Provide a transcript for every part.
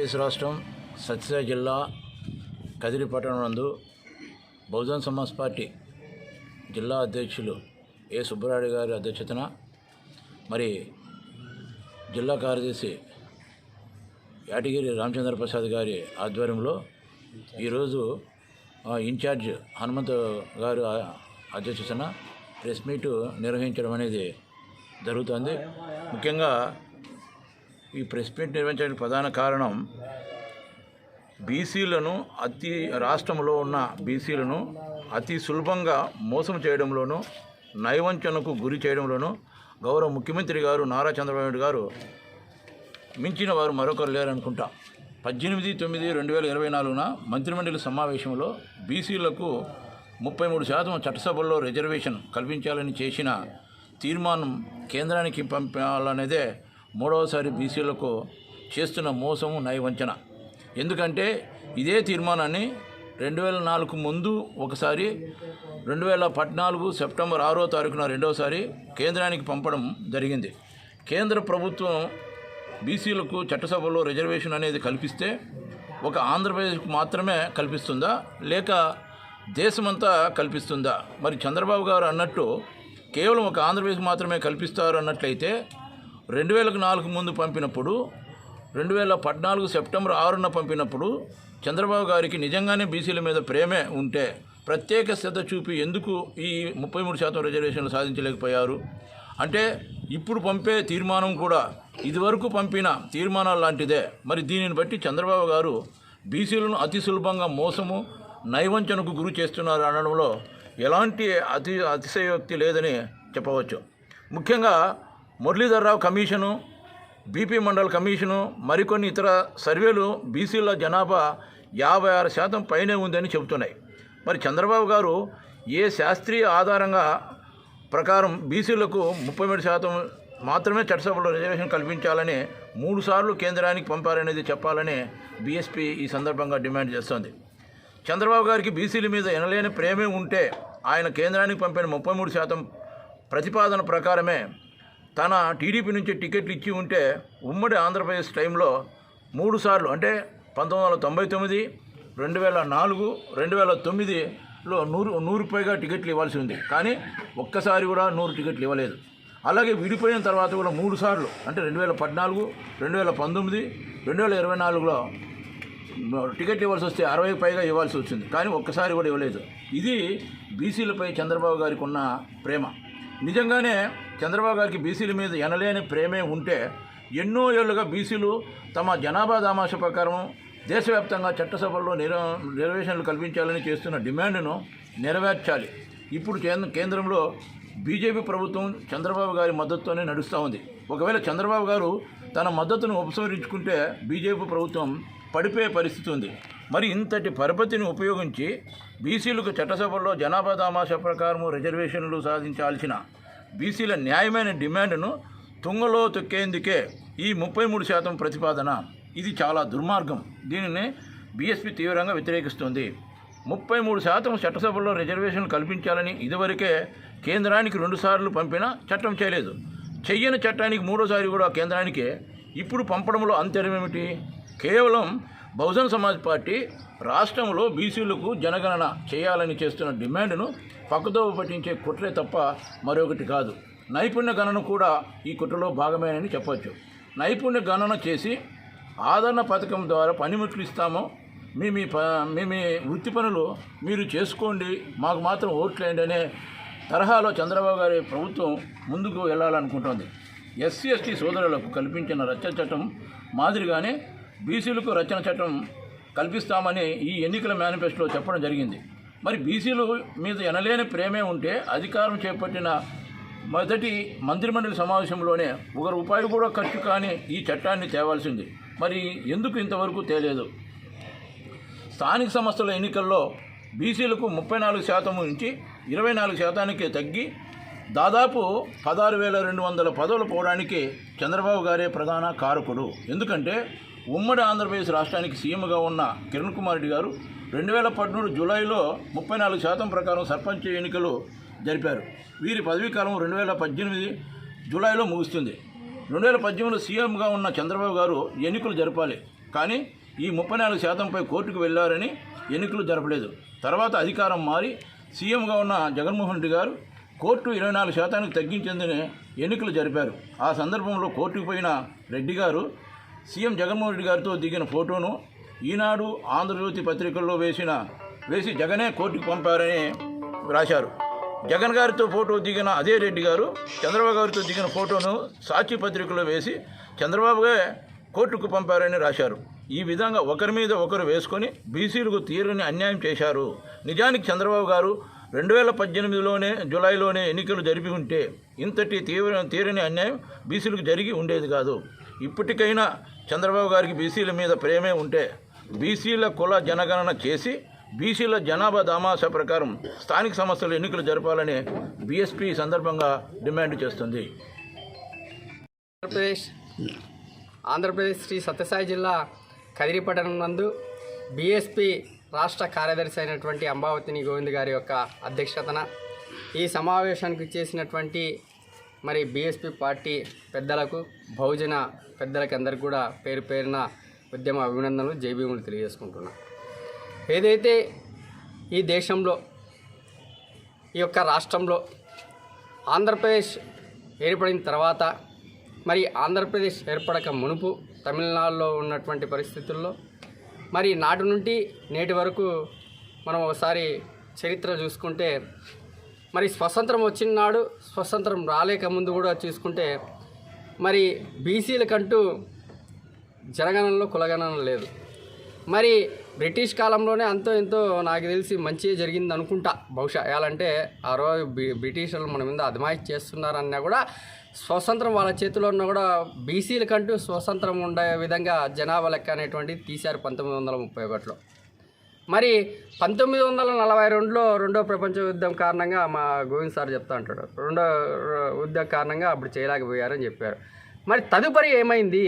ఆంధ్రప్రదేశ్ రాష్ట్రం సత్యసాయి జిల్లా కదిరి పట్టణందు నందు బహుజన్ సమాజ్ పార్టీ జిల్లా అధ్యక్షులు ఏ సుబ్బరాయుడు గారి అధ్యక్షతన మరి జిల్లా కార్యదర్శి యాటగిరి రామచంద్ర ప్రసాద్ గారి ఆధ్వర్యంలో ఈరోజు ఇన్ఛార్జ్ హనుమంత్ గారు అధ్యక్షతన ప్రెస్ మీట్ నిర్వహించడం అనేది జరుగుతుంది. ముఖ్యంగా ఈ ప్రెస్ మీట్ నిర్వహించడానికి ప్రధాన కారణం బీసీలను అతి రాష్ట్రంలో ఉన్న బీసీలను అతి సులభంగా మోసం చేయడంలోనూ నైవంచనకు గురి చేయడంలోనూ గౌరవ ముఖ్యమంత్రి గారు నారా చంద్రబాబు నాయుడు గారు మించిన వారు మరొకరు లేరనుకుంటా. పద్దెనిమిది తొమ్మిది రెండు వేల ఇరవై నాలుగున మంత్రిమండలి సమావేశంలో బీసీలకు ముప్పై మూడు శాతం చట్టసభల్లో రిజర్వేషన్ కల్పించాలని చేసిన తీర్మానం కేంద్రానికి పంపాలనేదే మూడవసారి బీసీలకు చేస్తున్న మోసము నయవంచన. ఎందుకంటే ఇదే తీర్మానాన్ని రెండు వేల నాలుగు ముందు ఒకసారి రెండు వేల పద్నాలుగు సెప్టెంబర్ ఆరో తారీఖున రెండవసారి కేంద్రానికి పంపడం జరిగింది. కేంద్ర ప్రభుత్వం బీసీలకు చట్టసభలో రిజర్వేషన్ అనేది కల్పిస్తే ఒక ఆంధ్రప్రదేశ్కు మాత్రమే కల్పిస్తుందా? లేక దేశమంతా కల్పిస్తుందా? మరి చంద్రబాబు గారు అన్నట్టు కేవలం ఒక ఆంధ్రప్రదేశ్ మాత్రమే కల్పిస్తారు అన్నట్లయితే రెండు వేలకు నాలుగు ముందు పంపినప్పుడు రెండు వేల పద్నాలుగు సెప్టెంబర్ ఆరున పంపినప్పుడు చంద్రబాబు గారికి నిజంగానే బీసీల మీద ప్రేమే ఉంటే ప్రత్యేక శ్రద్ధ చూపి ఎందుకు ఈ ముప్పై మూడు శాతం రిజర్వేషన్లు సాధించలేకపోయారు? అంటే ఇప్పుడు పంపే తీర్మానం కూడా ఇదివరకు పంపిన తీర్మానాలు లాంటిదే. మరి దీనిని బట్టి చంద్రబాబు గారు బీసీలను అతి సులభంగా మోసము నైవంచనకు గురి చేస్తున్నారు అనడంలో ఎలాంటి అతి అతిశయోక్తి లేదని చెప్పవచ్చు. ముఖ్యంగా Muralidhar Rao commission BP Mandal commission మరికొన్ని ఇతర సర్వేలు బీసీల జనాభా యాభై ఆరు శాతం పైనే ఉందని చెబుతున్నాయి. మరి చంద్రబాబు గారు ఏ శాస్త్రీయ ఆధారంగా ప్రకారం బీసీలకు ముప్పై మూడు శాతం మాత్రమే చట్టసభలో రిజర్వేషన్ కల్పించాలని మూడు సార్లు కేంద్రానికి పంపారనేది చెప్పాలని బీఎస్పీ ఈ సందర్భంగా డిమాండ్ చేస్తోంది. చంద్రబాబు గారికి బీసీల మీద ఎనలేని ప్రేమే ఉంటే ఆయన కేంద్రానికి పంపిన ముప్పై మూడు శాతం ప్రతిపాదన ప్రకారమే తన టీడీపీ నుంచి టికెట్లు ఇచ్చి ఉంటే ఉమ్మడి ఆంధ్రప్రదేశ్ టైంలో మూడు సార్లు అంటే పంతొమ్మిది వందల తొంభై తొమ్మిది రెండు వేల నాలుగు రెండు వేల తొమ్మిదిలో నూరు నూరు పైగా టికెట్లు ఇవ్వాల్సి ఉంది. కానీ ఒక్కసారి కూడా నూరు టికెట్లు ఇవ్వలేదు. అలాగే విడిపోయిన తర్వాత కూడా మూడు సార్లు అంటే రెండు వేల పద్నాలుగు రెండు వేల పంతొమ్మిది రెండు వేల ఇరవై నాలుగులో టికెట్ ఇవ్వాల్సి వస్తే అరవై పైగా ఇవ్వాల్సి వచ్చింది. కానీ ఒక్కసారి కూడా ఇవ్వలేదు. ఇది బీసీలపై చంద్రబాబు గారికి ఉన్న ప్రేమ. నిజంగానే చంద్రబాబు గారికి బీసీల మీద ఎనలేని ప్రేమే ఉంటే ఎన్నో ఏళ్ళుగా బీసీలు తమ జనాభా దామాష ప్రకారం దేశవ్యాప్తంగా చట్టసభల్లో నిర రిజర్వేషన్లు కల్పించాలని చేస్తున్న డిమాండ్ను నెరవేర్చాలి. ఇప్పుడు కేంద్రంలో బీజేపీ ప్రభుత్వం చంద్రబాబు గారి మద్దతుతోనే నడుస్తూ ఉంది. ఒకవేళ చంద్రబాబు గారు తన మద్దతును ఉపసంహరించుకుంటే బీజేపీ ప్రభుత్వం పడిపోయే పరిస్థితి ఉంది. మరి ఇంతటి పరపతిని ఉపయోగించి బీసీలకు చట్టసభల్లో జనాభా దామాష ప్రకారము రిజర్వేషన్లు సాధించాల్సిన బీసీల న్యాయమైన డిమాండ్ను తుంగలో తొక్కేందుకే ఈ ముప్పై మూడు శాతం ప్రతిపాదన. ఇది చాలా దుర్మార్గం. దీనిని బీఎస్పీ తీవ్రంగా వ్యతిరేకిస్తుంది. ముప్పై మూడు శాతం చట్టసభల్లో రిజర్వేషన్లు కల్పించాలని ఇదివరకే కేంద్రానికి రెండుసార్లు పంపినా చట్టం చేయలేదు. చెయ్యని చట్టానికి మూడోసారి కూడా కేంద్రానికి. ఇప్పుడు పంపడంలో అంతర్యమేమిటి కేవలం బహుజన్ సమాజ్ పార్టీ రాష్ట్రంలో బీసీలకు జనగణన చేయాలని చేస్తున్న డిమాండ్ను పక్కదోవ పట్టించే కుట్రే తప్ప మరొకటి కాదు. నైపుణ్య గణన కూడా ఈ కుట్రలో భాగమేనని చెప్పచ్చు. నైపుణ్య గణన చేసి ఆదరణ పథకం ద్వారా పనిముట్లు ఇస్తాము మీ మీ ప మీ మీ వృత్తి పనులు మీరు చేసుకోండి మాకు మాత్రం ఓట్లేండి అనే తరహాలో చంద్రబాబు గారి ప్రభుత్వం ముందుకు వెళ్ళాలనుకుంటోంది. ఎస్సీ ఎస్టీ సోదరులకు కల్పించిన రచ్చన చట్టం మాదిరిగానే బీసీలకు రచన చట్టం కల్పిస్తామని ఈ ఎన్నికల మేనిఫెస్టోలో చెప్పడం జరిగింది. మరి బీసీలు మీద ఎనలేని ప్రేమే ఉంటే అధికారం చేపట్టిన మొదటి మంత్రిమండలి సమావేశంలోనే ఒక రూపాయి కూడా ఖర్చు కాని ఈ చట్టాన్ని తేవాల్సింది. మరి ఎందుకు ఇంతవరకు తేలేదు? స్థానిక సంస్థల ఎన్నికల్లో బీసీలకు ముప్పై నాలుగు శాతం నుంచి ఇరవై నాలుగు శాతానికి తగ్గి దాదాపు పదహారు వేల రెండు వందల పదవులు పోవడానికి చంద్రబాబు గారే ప్రధాన కారకుడు ఎందుకంటే ఉమ్మడి ఆంధ్రప్రదేశ్ రాష్ట్రానికి సీఎంగా ఉన్న కిరణ్ కుమార్ రెడ్డి గారు రెండు వేల పద్మూడు జూలైలో ముప్పై నాలుగు శాతం ప్రకారం సర్పంచ్ ఎన్నికలు జరిపారు. వీరి పదవీకాలం రెండు వేల పద్దెనిమిది జూలైలో ముగుస్తుంది. రెండు వేల పద్దెనిమిదిలో సీఎంగా ఉన్న చంద్రబాబు గారు ఎన్నికలు జరపాలి. కానీ ఈ ముప్పై నాలుగు శాతంపై కోర్టుకు వెళ్ళారని ఎన్నికలు జరపలేదు. తర్వాత అధికారం మారి సీఎంగా ఉన్న జగన్మోహన్ రెడ్డి గారు కోర్టు ఇరవై నాలుగు శాతానికి తగ్గించేందునే ఎన్నికలు జరిపారు. ఆ సందర్భంలో కోర్టుకు పోయిన రెడ్డి గారు సీఎం జగన్మోహన్ రెడ్డి గారితో దిగిన ఫోటోను ఈనాడు ఆంధ్రజ్యోతి పత్రికల్లో వేసిన వేసి జగనే కోర్టుకు పంపారని రాశారు. జగన్ గారితో ఫోటో దిగిన అదే రెడ్డి గారు చంద్రబాబు గారితో దిగిన ఫోటోను సాక్షి పత్రికలో వేసి చంద్రబాబుగా కోర్టుకు పంపారని రాశారు. ఈ విధంగా ఒకరి మీద ఒకరు వేసుకొని బీసీలకు తీరని అన్యాయం చేశారు. నిజానికి చంద్రబాబు గారు రెండు వేల పద్దెనిమిదిలోనే జూలైలోనే ఎన్నికలు జరిపి ఉంటే ఇంతటి తీవ్ర తీరని అన్యాయం బీసీలకు జరిగి ఉండేది కాదు. ఇప్పటికైనా చంద్రబాబు గారికి బీసీల మీద ప్రేమే ఉంటే బీసీల కుల జనగణన చేసి బీసీల జనాభా దామాస ప్రకారం స్థానిక సంస్థలు ఎన్నికలు జరపాలని బీఎస్పీ సందర్భంగా డిమాండ్ చేస్తుంది. ఆంధ్రప్రదేశ్ ఆంధ్రప్రదేశ్ శ్రీ సత్యసాయి జిల్లా కదిరిపట్టణం నందు బీఎస్పీ రాష్ట్ర కార్యదర్శి అయినటువంటి అంబావతిని గోవింద్ గారి యొక్క అధ్యక్షతన ఈ సమావేశానికి చేసినటువంటి మరి బీఎస్పీ పార్టీ పెద్దలకు బహుజన పెద్దలకి అందరికీ కూడా పేరు పేరున ఉద్యమ అభినందనలు జేబీములు తెలియజేసుకుంటున్నా. ఏదైతే ఈ దేశంలో ఈ యొక్క రాష్ట్రంలో ఆంధ్రప్రదేశ్ ఏర్పడిన తర్వాత మరి ఆంధ్రప్రదేశ్ ఏర్పడక మునుపు తమిళనాడులో ఉన్నటువంటి పరిస్థితుల్లో మరి నాటి నుండి నేటి వరకు మనం ఒకసారి చరిత్ర చూసుకుంటే మరి స్వతంత్రం వచ్చిన నాడు స్వతంత్రం రాలేక ముందు కూడా చూసుకుంటే మరి బీసీలకంటూ జనగణనలో కులగణన లేదు. మరి బ్రిటిష్ కాలంలోనే అంతో ఎంతో నాకు తెలిసి మంచి జరిగింది అనుకుంటా బహుశా ఎలాంటే ఆ రోజు బ్రిటిషర్లు బ్రిటిష్ వాళ్ళు మన మీద అదమాయి చేస్తున్నారన్నా కూడా స్వతంత్రం వాళ్ళ చేతిలో ఉన్న కూడా బీసీలకంటూ స్వతంత్రం ఉండే విధంగా జనాభా లెక్క అనేటువంటిది తీశారు పంతొమ్మిది వందల ముప్పై ఒకటిలో. మరి పంతొమ్మిది వందల నలభై రెండులో రెండో ప్రపంచ యుద్ధం కారణంగా మా గోవింద్ సార్ చెప్తా అంటాడు. రెండో యుద్ధం కారణంగా అప్పుడు చేయలేకపోయారని చెప్పారు. మరి తదుపరి ఏమైంది?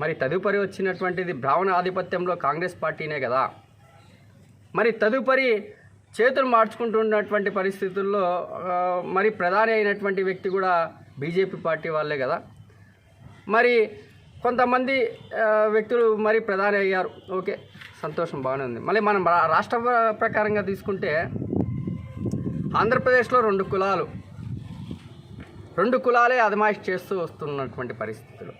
మరి తదుపరి వచ్చినటువంటిది బ్రాహ్మణ ఆధిపత్యంలో కాంగ్రెస్ పార్టీనే కదా. మరి తదుపరి చేతులు మార్చుకుంటున్నటువంటి పరిస్థితుల్లో మరి ప్రధాని అయినటువంటి వ్యక్తి కూడా బీజేపీ పార్టీ వాళ్ళే కదా. మరి కొంతమంది వ్యక్తులు మరి ప్రధాని అయ్యారు. ఓకే సంతోషం బాగానే ఉంది. మళ్ళీ మనం రా- రాష్ట్ర ప్రకారంగా తీసుకుంటే ఆంధ్రప్రదేశ్లో రెండు కులాలు రెండు కులాలే అదమాయిష్ చేస్తూ వస్తున్నటువంటి పరిస్థితులు.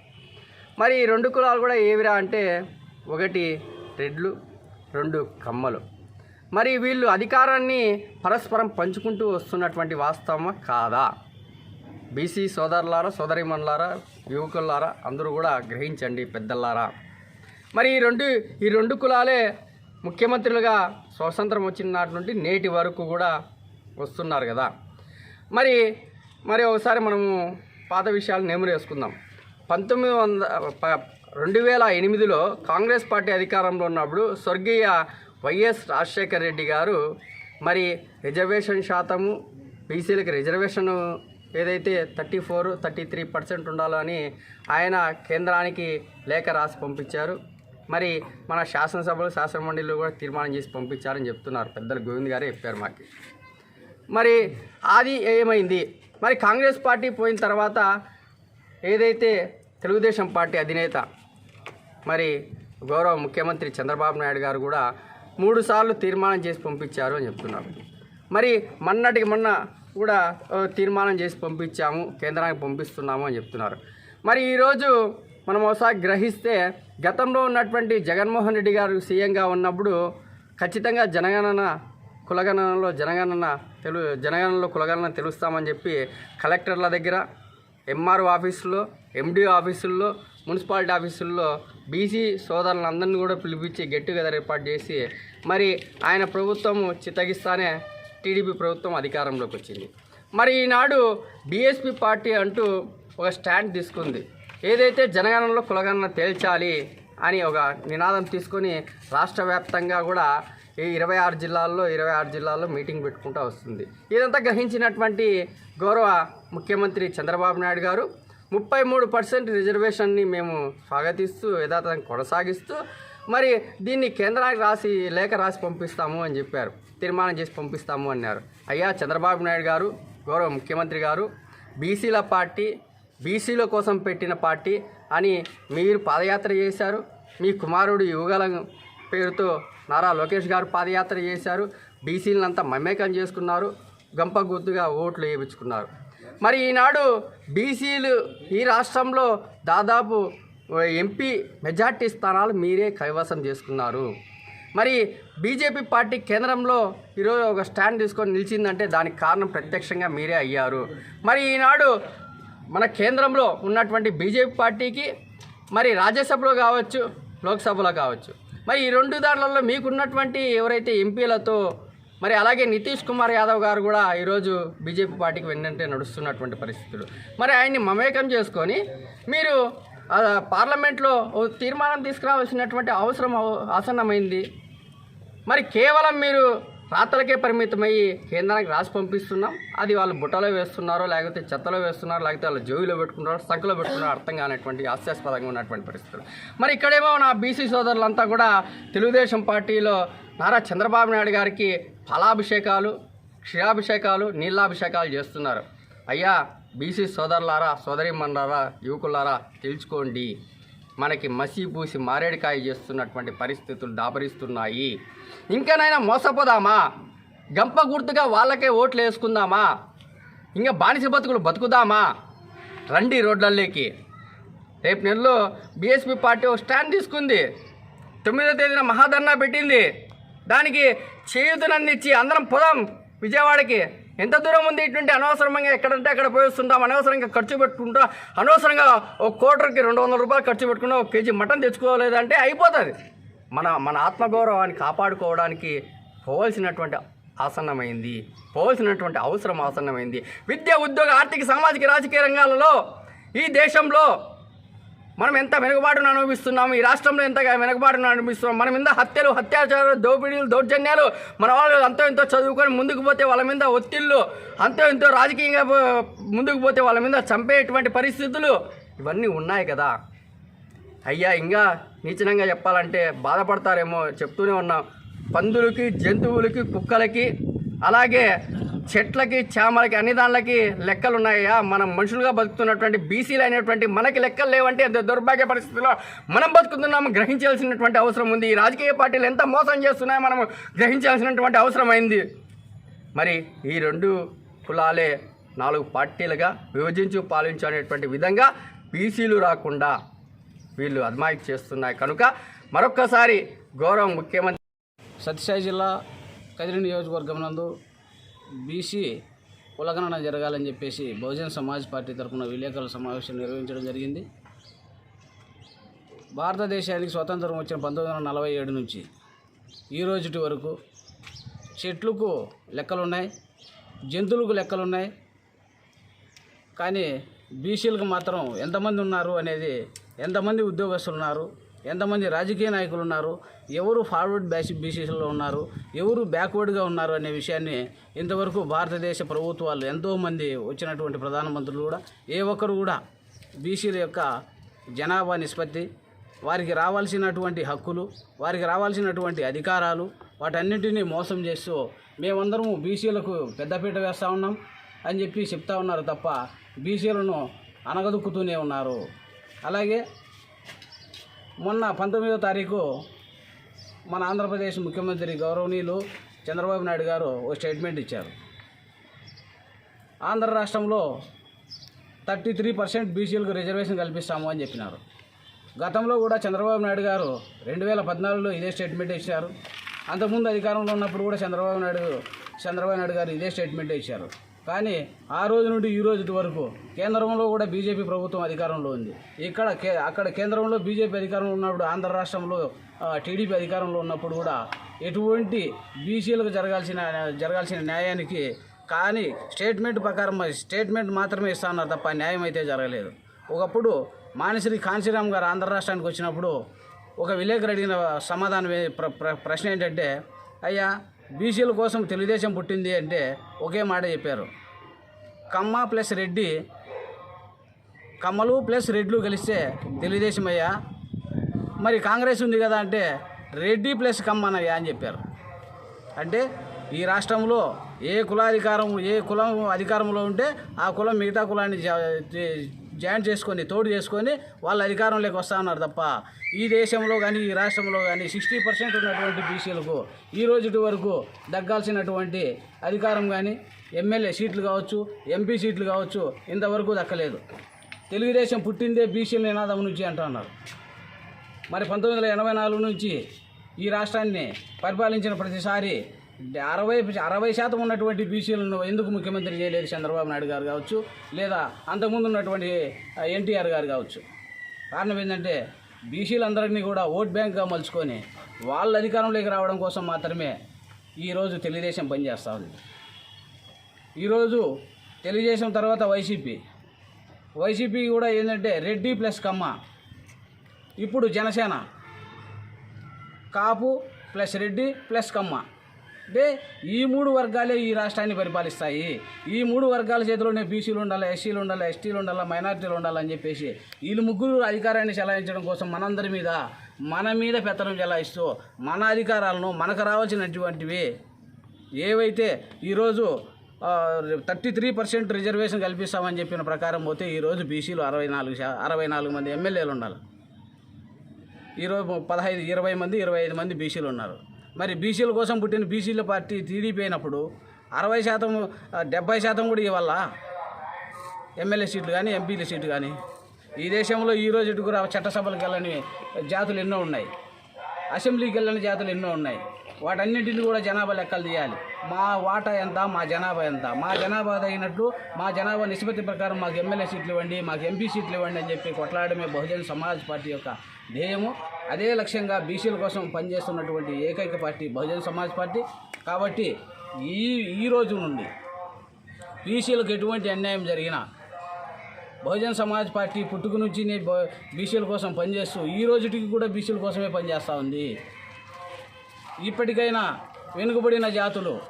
మరి ఈ రెండు కులాలు కూడా ఏవిరా అంటే ఒకటి రెడ్లు రెండు కమ్మలు. మరి వీళ్ళు అధికారాన్ని పరస్పరం పంచుకుంటూ వస్తున్నటువంటి వాస్తవమా? కాదా? బీసీ సోదరులారా సోదరిమణులారా యువకులారా అందరూ కూడా గ్రహించండి పెద్దలారా. మరి ఈ రెండు ఈ రెండు కులాలే ముఖ్యమంత్రులుగా స్వతంత్రం వచ్చిన నాటి నుండి నేటి వరకు కూడా వస్తున్నారు కదా. మరి మరి ఒకసారి మనము పాత విషయాలు నెమరు వేసుకుందాం. పంతొమ్మిది వంద రెండు వేల ఎనిమిదిలో కాంగ్రెస్ పార్టీ అధికారంలో ఉన్నప్పుడు స్వర్గీయ వైఎస్ రాజశేఖర్ రెడ్డి గారు మరి రిజర్వేషన్ శాతము బీసీలకు రిజర్వేషన్ ఏదైతే thirty four thirty three percent ఉండాలో అని ఆయన కేంద్రానికి లేఖ రాసి పంపించారు. మరి మన శాసనసభలు శాసనమండలిలో కూడా తీర్మానం చేసి పంపించారని చెప్తున్నారు. పెద్దలు గోవింద్ గారే చెప్పారు మాకు. మరి అది ఏమైంది? మరి కాంగ్రెస్ పార్టీ పోయిన తర్వాత ఏదైతే తెలుగుదేశం పార్టీ అధినేత మరి గౌరవ ముఖ్యమంత్రి చంద్రబాబు నాయుడు గారు కూడా మూడుసార్లు తీర్మానం చేసి పంపించారు అని చెప్తున్నారు. మరి మొన్నటికి మొన్న కూడా తీర్మానం చేసి పంపించాము కేంద్రానికి పంపిస్తున్నాము అని చెప్తున్నారు. మరి ఈరోజు మనం ఒకసారి గ్రహిస్తే గతంలో ఉన్నటువంటి జగన్మోహన్ రెడ్డి గారు సీఎంగా ఉన్నప్పుడు ఖచ్చితంగా జనగణన కులగణనలో జనగణన తెలు జనగణనలో కులగణన తెలుస్తామని చెప్పి కలెక్టర్ల దగ్గర ఎంఆర్ఓ ఆఫీసుల్లో ఎండిఓ ఆఫీసుల్లో మున్సిపాలిటీ ఆఫీసుల్లో బీసీ సోదరులందరినీ కూడా పిలిపించి గెట్ టుగెదర్ ఏర్పాటు చేసి మరి ఆయన ప్రభుత్వం చిత్తగిస్తానే టీడీపీ ప్రభుత్వం అధికారంలోకి వచ్చింది. మరి ఈనాడు బీఎస్పీ పార్టీ అంటూ ఒక స్టాండ్ తీసుకుంది. ఏదైతే జనగణనలో కులగణన తేల్చాలి అని ఒక నినాదం తీసుకొని రాష్ట్ర వ్యాప్తంగా కూడా ఈ ఇరవై ఆరు జిల్లాల్లో ఇరవై ఆరు జిల్లాల్లో మీటింగ్ పెట్టుకుంటూ వస్తుంది. ఇదంతా గ్రహించినటువంటి గౌరవ ముఖ్యమంత్రి చంద్రబాబు నాయుడు గారు. ముప్పై మూడు పర్సెంట్ రిజర్వేషన్ని మేము స్వాగతిస్తూ యథాతథం కొనసాగిస్తూ మరి దీన్ని కేంద్రానికి రాసి లేఖ రాసి పంపిస్తాము అని చెప్పారు. తీర్మానం చేసి పంపిస్తాము అన్నారు. అయ్యా చంద్రబాబు నాయుడు గారు గౌరవ ముఖ్యమంత్రి గారు బీసీల పార్టీ బీసీల కోసం పెట్టిన పార్టీ అని మీరు పాదయాత్ర చేశారు. మీ కుమారుడు యువగల పేరుతో నారా లోకేష్ గారు పాదయాత్ర చేశారు. బీసీలంతా మమేకం చేసుకున్నారు. గంప గుర్తుగా ఓట్లు వేయించుకున్నారు. మరి ఈనాడు బీసీలు ఈ రాష్ట్రంలో దాదాపు ఎంపీ మెజార్టీ స్థానాలు మీరే కైవసం చేసుకున్నారు. మరి బీజేపీ పార్టీ కేంద్రంలో ఈరోజు ఒక స్టాండ్ తీసుకొని నిలిచిందంటే దానికి కారణం ప్రత్యక్షంగా మీరే అయ్యారు. మరి ఈనాడు మన కేంద్రంలో ఉన్నటువంటి బీజేపీ పార్టీకి మరి రాజ్యసభలో కావచ్చు లోక్సభలో కావచ్చు. మరి ఈ రెండు దారులలో మీకున్నటువంటి ఎవరైతే ఎంపీలతో మరి అలాగే నితీష్ కుమార్ యాదవ్ గారు కూడా ఈరోజు బీజేపీ పార్టీకి వెన్నంటే నడుస్తున్నటువంటి పరిస్థితులు. మరి ఆయన్ని మమేకం చేసుకొని మీరు పార్లమెంట్లో తీర్మానం తీసుకురావాల్సినటువంటి అవసరం అవ- ఆసన్నమైంది. మరి కేవలం మీరు రాత్రలకే పరిమితమయ్యి కేంద్రానికి రాసి పంపిస్తున్నాం. అది వాళ్ళు బుట్టలో వేస్తున్నారో లేకపోతే చెత్తలో వేస్తున్నారో లేకపోతే వాళ్ళు జోవిలో పెట్టుకున్నారో సంఖలో పెట్టుకున్నారో అర్థం కానటువంటి హాస్యాస్పదంగా ఉన్నటువంటి పరిస్థితులు. మరి ఇక్కడేమో నా బీసీ సోదరులంతా కూడా తెలుగుదేశం పార్టీలో నారా చంద్రబాబు నాయుడు గారికి ఫలాభిషేకాలు క్షీరాభిషేకాలు నీళ్ళాభిషేకాలు చేస్తున్నారు. అయ్యా బీసీ సోదరులారా సోదరిమన్నారా యువకులారా తెలుసుకోండి. మనకి మసి పూసి మారేడుకాయ చేస్తున్నటువంటి పరిస్థితులు దాపరిస్తున్నాయి. ఇంకానైనా మోసపోదామా? గంప గుర్తుగా వాళ్ళకే ఓట్లు వేసుకుందామా? ఇంకా బానిస బతుకులు బతుకుదామా? రండి రోడ్లల్లోకి. రేపు నెలలో బీఎస్పీ పార్టీ ఒక స్టాండ్ తీసుకుంది. తొమ్మిదో తేదీన మహాధర్నా పెట్టింది. దానికి చేయుతనందించి అందరం పోదాం విజయవాడకి. ఎంత దూరం ఉంది ఇటువంటి అనవసరంగా ఎక్కడంటే అక్కడ పోయిస్తుంటాం అనవసరంగా ఖర్చు పెట్టుకుంటాం అనవసరంగా ఒక కోటర్కి రెండు వందల రూపాయలు ఖర్చు పెట్టుకుని ఒక కేజీ మటన్ తెచ్చుకోలేదంటే అయిపోతుంది. మన మన ఆత్మగౌరవాన్ని కాపాడుకోవడానికి పోవలసినటువంటి ఆసన్నమైంది పోవలసినటువంటి అవసరం ఆసన్నమైంది. విద్య ఉద్యోగ ఆర్థిక సామాజిక రాజకీయ రంగాలలో ఈ దేశంలో మనం ఎంత వెనుకబాటును అనుభవిస్తున్నాము ఈ రాష్ట్రంలో ఎంత వెనుకబాటును అనుభవిస్తున్నాం? మన మీద హత్యలు అత్యాచారాలు దోపిడీలు దౌర్జన్యాలు మన వాళ్ళు అంతో ఎంతో చదువుకొని ముందుకు పోతే వాళ్ళ మీద ఒత్తిళ్ళు అంతో ఎంతో రాజకీయంగా ముందుకు పోతే వాళ్ళ మీద చంపేటువంటి పరిస్థితులు ఇవన్నీ ఉన్నాయి కదా. అయ్యా ఇంకా నీచనంగా చెప్పాలంటే బాధపడతారేమో చెప్తూనే ఉన్నాం. పందులకి జంతువులకి కుక్కలకి అలాగే చెట్లకి చేమలకి అన్ని దానిలకి లెక్కలు ఉన్నాయా మనం మనుషులుగా బతుకుతున్నటువంటి బీసీలు అయినటువంటి మనకి లెక్కలు లేవంటే ఎంత దౌర్భాగ్య పరిస్థితిలో మనం బతుకుతున్నాము గ్రహించాల్సినటువంటి అవసరం ఉంది. ఈ రాజకీయ పార్టీలు ఎంత మోసం చేస్తున్నాయో మనం గ్రహించాల్సినటువంటి అవసరం అయింది. మరి ఈ రెండు కులాలే నాలుగు పార్టీలుగా విభజించు పాలించు అనేటువంటి విధంగా బీసీలు రాకుండా వీళ్ళు అద్మాయికి చేస్తున్నాయి. కనుక మరొక్కసారి గౌరవ ముఖ్యమంత్రి సత్యసాయి జిల్లా కదిరి నియోజకవర్గం నందు బీసీ కులగణన జరగాలని చెప్పేసి బహుజన్ సమాజ్ పార్టీ తరఫున విలేకరుల సమావేశం నిర్వహించడం జరిగింది. భారతదేశానికి స్వతంత్రం వచ్చిన పంతొమ్మిది వందల నలభై ఏడు నుంచి ఈ రోజుటి వరకు చెట్లకు లెక్కలున్నాయి జంతువులకు లెక్కలున్నాయి. కానీ బీసీలకు మాత్రం ఎంతమంది ఉన్నారు అనేది ఎంతమంది ఉద్యోగస్తులు ఉన్నారు ఎంతమంది రాజకీయ నాయకులు ఉన్నారు? ఎవరు ఫార్వర్డ్ బ్యాచ్ బీసీసీలో ఉన్నారు? ఎవరు బ్యాక్వర్డ్గా ఉన్నారు అనే విషయాన్ని ఇంతవరకు భారతదేశ ప్రభుత్వాలు ఎంతోమంది వచ్చినటువంటి ప్రధానమంత్రులు కూడా ఏ ఒక్కరు కూడా బీసీల యొక్క జనాభా నిష్పత్తి వారికి రావాల్సినటువంటి హక్కులు వారికి రావాల్సినటువంటి అధికారాలు వాటన్నిటినీ మోసం చేస్తూ మేమందరము బీసీలకు పెద్దపీట వేస్తూ ఉన్నాం అని చెప్పి చెప్తా ఉన్నారు తప్ప బీసీలను అనగదుక్కుతూనే ఉన్నారు. అలాగే మొన్న పంతొమ్మిదో తారీఖు మన ఆంధ్రప్రదేశ్ ముఖ్యమంత్రి గౌరవనీయులు చంద్రబాబు నాయుడు గారు ఓ స్టేట్మెంట్ ఇచ్చారు. ఆంధ్ర రాష్ట్రంలో థర్టీ త్రీ పర్సెంట్ బీసీలకు రిజర్వేషన్ కల్పిస్తాము అని చెప్పినారు. గతంలో కూడా చంద్రబాబు నాయుడు గారు రెండు వేల పద్నాలుగులో ఇదే స్టేట్మెంట్ ఇచ్చారు. అంతకుముందు అధికారంలో ఉన్నప్పుడు కూడా చంద్రబాబు నాయుడు చంద్రబాబు నాయుడు గారు ఇదే స్టేట్మెంట్ ఇచ్చారు. కానీ ఆ రోజు నుండి ఈ రోజు వరకు కేంద్రంలో కూడా బీజేపీ ప్రభుత్వం అధికారంలో ఉంది. ఇక్కడ కే అక్కడ కేంద్రంలో బీజేపీ అధికారంలో ఉన్నప్పుడు ఆంధ్ర రాష్ట్రంలో టీడీపీ అధికారంలో ఉన్నప్పుడు కూడా ఎటువంటి బీసీలకు జరగాల్సిన జరగాల్సిన న్యాయానికి కానీ స్టేట్మెంట్ ప్రకారం స్టేట్మెంట్ మాత్రమే ఇస్తున్నారు తప్ప న్యాయం అయితే జరగలేదు. ఒకప్పుడు మానిశ్రీ కాంశీరామ్ గారు ఆంధ్ర రాష్ట్రానికి వచ్చినప్పుడు ఒక విలేకరు అడిగిన సమాధానం ప్ర ప్ర- ప్రశ్న ఏంటంటే అయ్యా బీసీల కోసం తెలుగుదేశం పుట్టింది అంటే ఒకే మాట చెప్పారు. కమ్మ ప్లస్ రెడ్డి కమ్మలు ప్లస్ రెడ్లు కలిస్తే తెలుగుదేశం అయ్యా మరి కాంగ్రెస్ ఉంది కదా అంటే రెడ్డి ప్లస్ కమ్మనయ్యా అని చెప్పారు. అంటే ఈ రాష్ట్రంలో ఏ కులాధికారం ఏ కులం అధికారంలో ఉంటే ఆ కులం మిగతా కులాన్ని జాయింట్ జాయిన్ చేసుకొని తోడు చేసుకొని వాళ్ళ అధికారంలోకి వస్తా ఉన్నారు తప్ప ఈ దేశంలో కానీ ఈ రాష్ట్రంలో కానీ సిక్స్టీ పర్సెంట్ ఉన్నటువంటి బీసీలకు ఈ రోజు వరకు దక్కాల్సినటువంటి అధికారం కానీ ఎమ్మెల్యే సీట్లు కావచ్చు ఎంపీ సీట్లు కావచ్చు ఇంతవరకు దక్కలేదు. తెలుగుదేశం పుట్టిందే బీసీల నినాదం నుంచి అంటున్నారు. మరి పంతొమ్మిది వందల ఎనభై నాలుగు నుంచి ఈ రాష్ట్రాన్ని పరిపాలించిన ప్రతిసారి అరవై అరవై శాతం ఉన్నటువంటి బీసీలను ఎందుకు ముఖ్యమంత్రి చేయలేదు చంద్రబాబు నాయుడు గారు కావచ్చు లేదా అంతకుముందు ఉన్నటువంటి ఎన్టీఆర్ గారు కావచ్చు. కారణం ఏంటంటే బీసీలందరినీ కూడా ఓట్ బ్యాంక్గా మలుచుకొని వాళ్ళ అధికారంలోకి రావడం కోసం మాత్రమే ఈరోజు తెలుగుదేశం పనిచేస్తూ ఉంది. ఈరోజు తెలుగుదేశం తర్వాత వైసీపీ. వైసీపీ కూడా ఏంటంటే రెడ్డి ప్లస్ కమ్మ. ఇప్పుడు Janasena. Kapu plus Reddy plus Kamma. అంటే ఈ మూడు వర్గాలే ఈ రాష్ట్రాన్ని పరిపాలిస్తాయి. ఈ మూడు వర్గాల చేతిలోనే బీసీలు ఉండాలి ఎస్సీలు ఉండాలి ఎస్టీలు ఉండాలి మైనార్టీలు ఉండాలని చెప్పేసి వీళ్ళు ముగ్గురు అధికారాన్ని చెలాయించడం కోసం మనందరి మీద మన మీద పెత్తనం చెలాయిస్తూ మన అధికారాలను మనకు రావాల్సినటువంటివి ఏవైతే ఈరోజు థర్టీ త్రీ పర్సెంట్ రిజర్వేషన్ కల్పిస్తామని చెప్పిన ప్రకారం పోతే ఈరోజు బీసీలు అరవై నాలుగు అరవై నాలుగు మంది ఎమ్మెల్యేలు ఉండాలి. ఈరోజు పదహైదు ఇరవై మంది ఇరవై ఐదు మంది బీసీలు ఉన్నారు. మరి బీసీల కోసం పుట్టిన బీసీల పార్టీ టీడీపీ అయినప్పుడు అరవై శాతం డెబ్బై శాతం కూడా ఇవ్వాల? ఎమ్మెల్యే సీట్లు కానీ ఎంపీల సీట్లు కానీ. ఈ దేశంలో ఈ రోజు కూడా చట్టసభలకు వెళ్ళని జాతులు ఎన్నో ఉన్నాయి. అసెంబ్లీకి వెళ్ళని జాతులు ఎన్నో ఉన్నాయి. వాటన్నింటిని కూడా జనాభా లెక్కలు తీయాలి. మా వాటా ఎంత మా జనాభా ఎంత? మా జనాభా తగినట్లు మా జనాభా నిష్పత్తి ప్రకారం మాకు ఎమ్మెల్యే సీట్లు ఇవ్వండి మాకు ఎంపీ సీట్లు ఇవ్వండి అని చెప్పి కొట్లాడమే బహుజన సమాజ్ పార్టీ యొక్క ధ్యేయము. అదే లక్ష్యంగా బీసీల కోసం పనిచేస్తున్నటువంటి ఏకైక పార్టీ బహుజన సమాజ్ పార్టీ. కాబట్టి ఈ ఈ రోజు నుండి బీసీలకు ఎటువంటి అన్యాయం జరిగినా బహుజన్ సమాజ్ పార్టీ పుట్టుక నుంచి బీసీల కోసం పనిచేస్తూ ఈ రోజుటికి కూడా బీసీల కోసమే పనిచేస్తూ ఉంది. ఇప్పటికైనా వెనుకబడిన జాతులు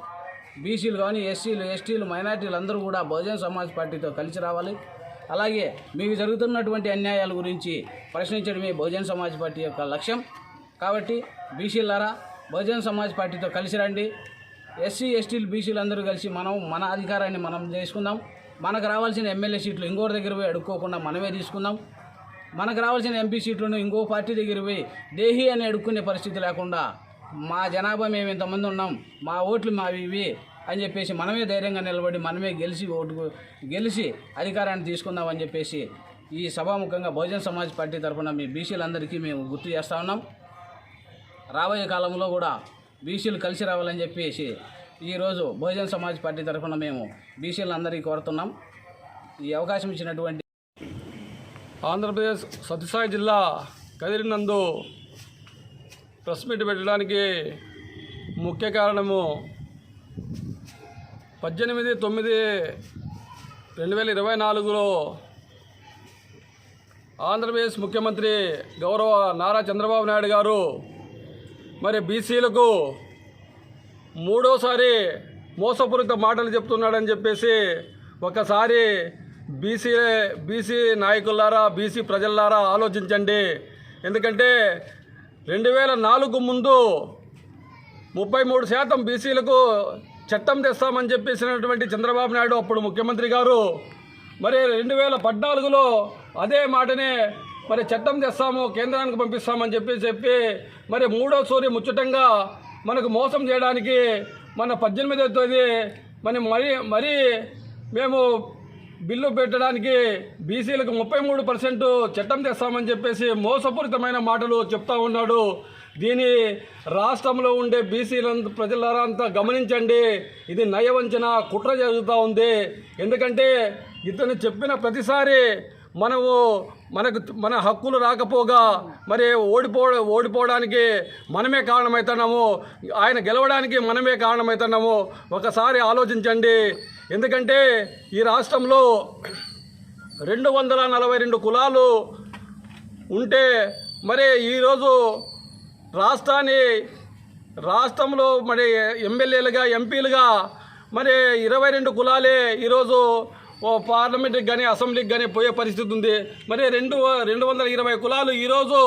బీసీలు కానీ ఎస్సీలు ఎస్టీలు మైనార్టీలు అందరూ కూడా బహుజన సమాజ్ పార్టీతో కలిసి రావాలి. అలాగే మీకు జరుగుతున్నటువంటి అన్యాయాల గురించి ప్రశ్నించడమే బహుజన్ సమాజ్ పార్టీ యొక్క లక్ష్యం. కాబట్టి బీసీలారా బహుజన్ సమాజ్ పార్టీతో కలిసి రండి. ఎస్సీ ఎస్టీలు బీసీలు అందరూ కలిసి మనం మన అధికారాన్ని మనం చేసుకుందాం. మనకు రావాల్సిన ఎమ్మెల్యే సీట్లు ఇంకోటి దగ్గర పోయి అడుక్కోకుండా మనమే తీసుకుందాం. మనకు రావాల్సిన ఎంపీ సీట్లను ఇంకో పార్టీ దగ్గర పోయి దేహి అని అడుక్కునే పరిస్థితి లేకుండా మా జనాభా మేము ఇంతమంది ఉన్నాం మా ఓట్లు మావి ఇవి అని చెప్పేసి మనమే ధైర్యంగా నిలబడి మనమే గెలిచి ఓటు గెలిచి అధికారాన్ని తీసుకుందాం అని చెప్పేసి ఈ సభాముఖంగా బహుజన సమాజ్ పార్టీ తరఫున మీ బీసీలందరికీ మేము గుర్తు చేస్తూ ఉన్నాం. రాబోయే కాలంలో కూడా బీసీలు కలిసి రావాలని చెప్పేసి ఈరోజు బహుజన సమాజ్ పార్టీ తరఫున మేము బీసీలందరికీ కోరుతున్నాం. ఈ అవకాశం ఇచ్చినటువంటి ఆంధ్రప్రదేశ్ సత్యసాయి జిల్లా కదిరినందు ప్రెస్ మీట్ పెట్టడానికి ముఖ్య కారణము పద్దెనిమిది తొమ్మిది రెండు వేల ఇరవై నాలుగులో ఆంధ్రప్రదేశ్ ముఖ్యమంత్రి గౌరవ నారా చంద్రబాబు నాయుడు గారు మరి బీసీలకు మూడోసారి మోసపూరిత మాటలు చెప్తున్నాడని చెప్పేసి ఒకసారి బీసీ బీసీ నాయకులారా బీసీ ప్రజలారా ఆలోచించండి. ఎందుకంటే రెండు వేల నాలుగు ముందు ముప్పై మూడు శాతం బీసీలకు చట్టం తెస్తామని చెప్పేసినటువంటి చంద్రబాబు నాయుడు అప్పుడు ముఖ్యమంత్రి గారు మరి రెండు వేల పద్నాలుగులో అదే మాటనే మరి చట్టం తెస్తాము కేంద్రానికి పంపిస్తామని చెప్పి చెప్పి మరి మూడో సూర్య ముచ్చటంగా మనకు మోసం చేయడానికి మన పద్దెనిమిదవ తేదీ మరి మరి మరి మేము బిల్లు పెట్టడానికి బీసీలకు ముప్పై మూడు పర్సెంట్ చట్టం తెస్తామని చెప్పేసి మోసపూరితమైన మాటలు చెప్తా ఉన్నాడు. దీని రాష్ట్రంలో ఉండే బీసీల ప్రజలారా అంతా గమనించండి. ఇది నయవంచన కుట్ర జరుగుతూ ఉంది. ఎందుకంటే ఇతను చెప్పిన ప్రతిసారి మనము మనకు మన హక్కులు రాకపోగా మరి ఓడిపో ఓడిపోవడానికి మనమే కారణమవుతున్నాము ఆయన గెలవడానికి మనమే కారణమవుతున్నాము ఒకసారి ఆలోచించండి. ఎందుకంటే ఈ రాష్ట్రంలో రెండు వందల నలభై రెండు కులాలు ఉంటే మరి ఈరోజు రాష్ట్రాన్ని రాష్ట్రంలో మరి ఎమ్మెల్యేలుగా ఎంపీలుగా మరి ఇరవై రెండు కులాలే ఈరోజు ఓ పార్లమెంట్కి కానీ అసెంబ్లీకి కానీ పోయే పరిస్థితి ఉంది. మరి రెండు రెండు వందల ఇరవై కులాలు ఈరోజు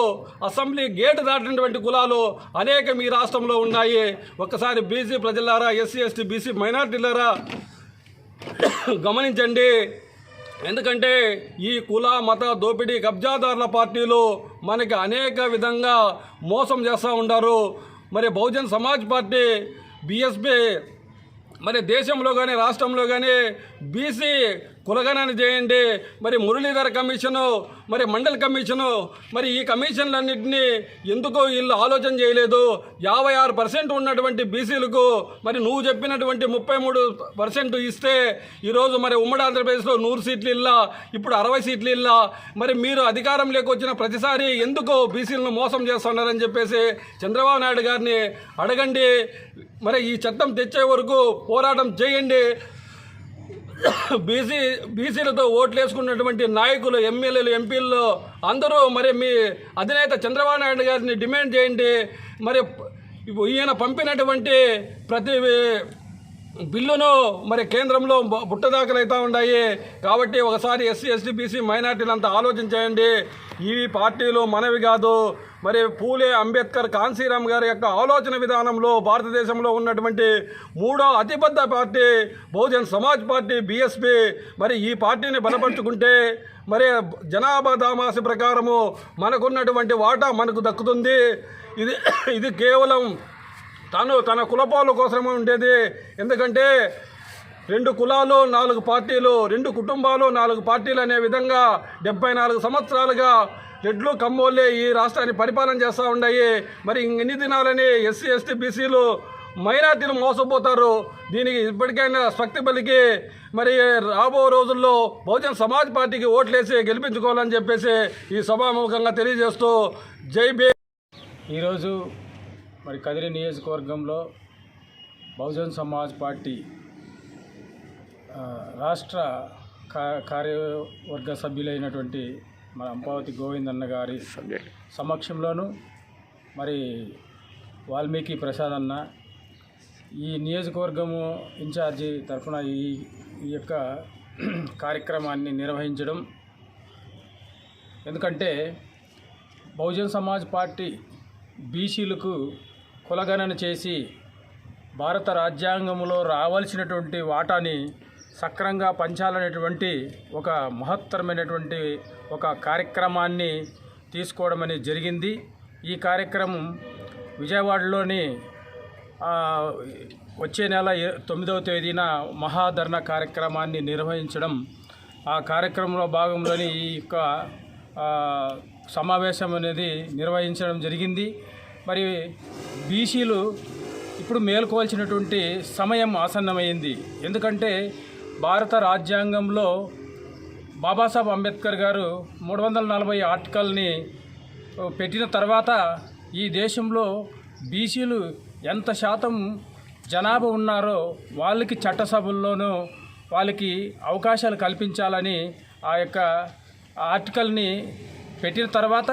అసెంబ్లీ గేటు దాటినటువంటి కులాలు అనేకం ఈ రాష్ట్రంలో ఉన్నాయి. ఒక్కసారి బీసీ ప్రజలారా ఎస్సీ ఎస్టీ బీసీ మైనార్టీలారా గమనించండి. ఎందుకంటే ఈ కుల మత దోపిడీ కబ్జాదారుల పార్టీలు మనకి అనేక విధంగా మోసం చేస్తూ ఉంటారు మరి బహుజన్ సమాజ్ పార్టీ బీఎస్పీ మరి దేశంలో కానీ రాష్ట్రంలో కానీ బీసీ కులగణన చేయండి. మరి మురళీధర కమిషను మరి మండల్ కమిషను మరి ఈ కమిషన్లన్నింటినీ ఎందుకో వీళ్ళు ఆలోచన చేయలేదు. యాభై ఆరు పర్సెంట్ ఉన్నటువంటి బీసీలకు మరి నువ్వు చెప్పినటువంటి ముప్పై మూడు పర్సెంట్ ఇస్తే ఈరోజు మరి ఉమ్మడి ఆంధ్రప్రదేశ్లో నూరు సీట్లు ఇల్లా ఇప్పుడు అరవై సీట్లు ఇల్లా మరి మీరు అధికారం వచ్చిన ప్రతిసారి ఎందుకు బీసీలను మోసం చేస్తున్నారని చెప్పేసి చంద్రబాబు నాయుడు గారిని అడగండి. మరి ఈ చట్టం తెచ్చే వరకు పోరాటం చేయండి. బీసీ బీసీలతో ఓట్లు వేసుకున్నటువంటి నాయకులు ఎమ్మెల్యేలు ఎంపీలు అందరూ మరి మీ అధినేత చంద్రబాబు నాయుడు గారిని డిమాండ్ చేయండి. మరి ఈయన పంపినటువంటి ప్రతి బిల్లును మరి కేంద్రంలో బు- ఉన్నాయి కాబట్టి ఒకసారి ఎస్సీ ఎస్టీ బీసీ మైనార్టీలంతా ఆలోచించేయండి. ఈ పార్టీలు మనవి కాదు. మరి పూలే అంబేద్కర్ కాన్సీరామ్ గారి యొక్క ఆలోచన విధానంలో భారతదేశంలో ఉన్నటువంటి మూడో అతిపెద్ద party Bahujan Samaj party BSP మరి ఈ పార్టీని బలపరుచుకుంటే మరి జనాభా దామాసి ప్రకారము మనకున్నటువంటి వాటా మనకు దక్కుతుంది. ఇది ఇది కేవలం తను తన కులపాల కోసమే ఉండేది. ఎందుకంటే రెండు కులాలు నాలుగు పార్టీలు రెండు కుటుంబాలు నాలుగు పార్టీలు అనే విధంగా డెబ్బై నాలుగు సంవత్సరాలుగా రెడ్లు కమ్మోళ్ళే ఈ రాష్ట్రాన్ని పరిపాలన చేస్తూ ఉన్నాయి మరి ఎన్ని దినాలని ఎస్సీ ఎస్టీ బీసీలు మైనార్టీలు మోసపోతారు. దీనికి ఇప్పటికైనా శక్తి బలికి మరి రాబో రోజుల్లో బహుజన్ సమాజ్ పార్టీకి ఓట్లేసి గెలిపించుకోవాలని చెప్పేసి ఈ సభాముఖంగా తెలియజేస్తూ జై బే ఈరోజు మరి కదిరి నియోజకవర్గంలో బహుజన్ సమాజ్ పార్టీ రాష్ట్ర కార్యవర్గ సభ్యులైనటువంటి మన అంపావతి గోవిందన్న గారి సమక్షంలోను మరి వాల్మీకి ప్రసాద్ అన్న ఈ నియోజకవర్గము ఇన్ఛార్జి తరఫున ఈ ఈ యొక్క కార్యక్రమాన్ని నిర్వహించడం. ఎందుకంటే బహుజన్ సమాజ్ పార్టీ బీసీలకు కులగణన చేసి భారత రాజ్యాంగంలో రావాల్సినటువంటి వాటాని సక్రంగా పంచాలనేటువంటి ఒక మహత్తరమైనటువంటి ఒక కార్యక్రమాన్ని తీసుకోవడం అనేది జరిగింది. ఈ కార్యక్రమం విజయవాడలోని వచ్చే నెల తొమ్మిదవ తేదీన మహాధరణ కార్యక్రమాన్ని నిర్వహించడం. ఆ కార్యక్రమంలో భాగంలోని ఈ యొక్క సమావేశం అనేది నిర్వహించడం జరిగింది. మరి బీసీలు ఇప్పుడు మేల్కోవాల్సినటువంటి సమయం ఆసన్నమైంది. ఎందుకంటే భారత రాజ్యాంగంలో బాబాసాహెబ్ అంబేద్కర్ గారు మూడు వందల నలభై ఆర్టికల్ని పెట్టిన తర్వాత ఈ దేశంలో బీసీలు ఎంత శాతం జనాభా ఉన్నారో వాళ్ళకి చట్టసభల్లోనూ వాళ్ళకి అవకాశాలు కల్పించాలని ఆ యొక్క ఆర్టికల్ని పెట్టిన తర్వాత